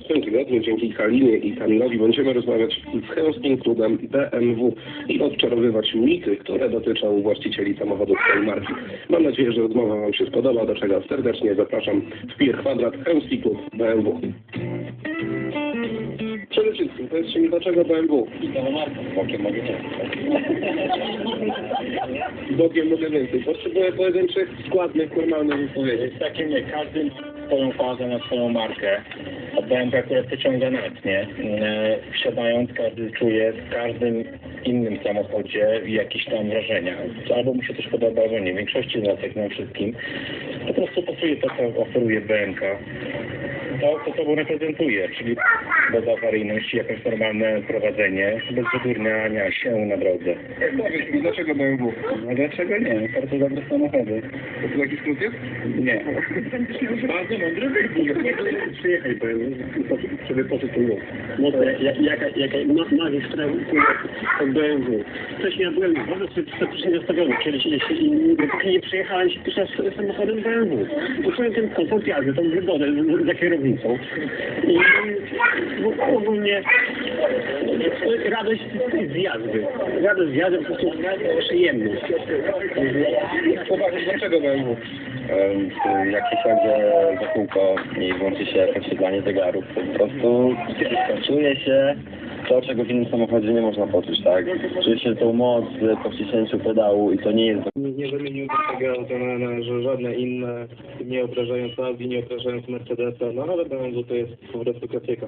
W tym tygodniu dzięki Kalinie i Kamilowi będziemy rozmawiać z Chełmskim Klubem BMW i odczarowywać mity, które dotyczą właścicieli samochodów tej marki. Mam nadzieję, że rozmowa Wam się spodoba, do czego serdecznie zapraszam w Pier Kwadrat Chełmski Klub BMW. Przede wszystkim, powiedzcie mi, dlaczego BMW? Bokiem mogę nie. Bokiem mogę więcej. Potrzebuję pojedynczych, składnych, normalnych wypowiedzi. Takie nie, każdy swoją fazę na swoją markę. A BMW akurat pociąga nas, nie? E, Wsiadając każdy czuje w każdym innym samochodzie jakieś tam wrażenia. Albo mu się też podoba, albo nie. W większości z nas, jak nam wszystkim, po prostu pasuje to, co oferuje BMK. To, co sobą reprezentuje, czyli bezawaryjność, jakieś normalne prowadzenie, bez wydurniania się na drodze. Powiedz mi, dlaczego BMW? No dlaczego nie? Bardzo dobre samochody. To tu jakiś skrót jest? Nie. Bardzo mądry wybór. Przyjechaj BMW, żeby poczuć ten No to jak, jaka, jaka ma, ma która od BMW. Wcześniej ja byłem bardzo sceptycznie nastawiony kiedyś i, i dopóki nie przyjechałem się pierwszy raz samochodem BMW. Poczułem ten komfort jazdy, tą wygodę za kierownicą. I w- ogólnie radość z jazdy. Radość z jazdy, po prostu przyjemność. Powiedz, dlaczego BMW? jak wychodzę za kółko i włączy się podświetlanie zegarów, to po prostu czuje się to, czego w innym samochodzie nie można poczuć, tak? Czuję się tą moc po wciśnięciu pedału i to nie jest... Nie, nie wymienił tego auta na, na żadne inne, nie obrażając Audi, nie obrażając Mercedesa, no ale wiem, że to jest po prostu klasyka.